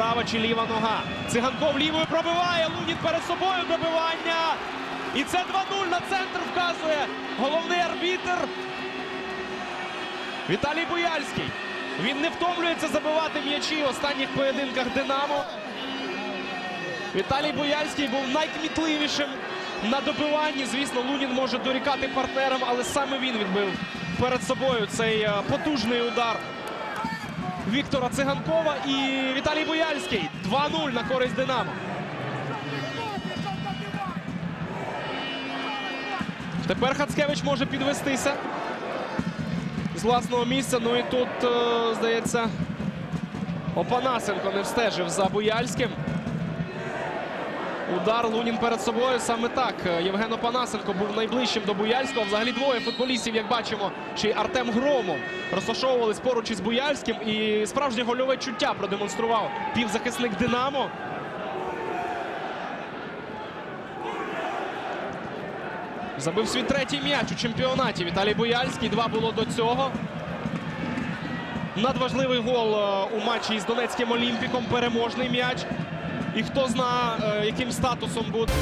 права чи ліва нога. Циганков лівою пробиває. Лунін перед собою добивання. І це 2-0 на центр вказує головний арбітр. Віталій Буяльський. Він не втомлюється забивати м'ячі в останніх поєдинках Динамо. Віталій Бояльський був найкмітливішим на добиванні. Звісно, Лунін може дорікати партнерам, але саме він відбив перед собою цей е, потужний удар Віктора Циганкова і Віталій Бояльський. 2-0 на користь Динамо. Тепер Хацкевич може підвестися з власного місця. Ну і тут, е, здається, Опанасенко не встежив за Бояльським. Удар Лунін перед собою. Саме так. Євген Опанасенко був найближчим до Буяльського. Взагалі двоє футболістів, як бачимо, ще й Артем Громов розташовувались поруч із Буяльським. І справжнє гольове чуття продемонстрував півзахисник Динамо. Забив свій третій м'яч у чемпіонаті. Віталій Бояльський. Два було до цього. Надважливий гол е, у матчі із Донецьким Олімпіком. Переможний м'яч. І хто знає, е, яким статусом буде.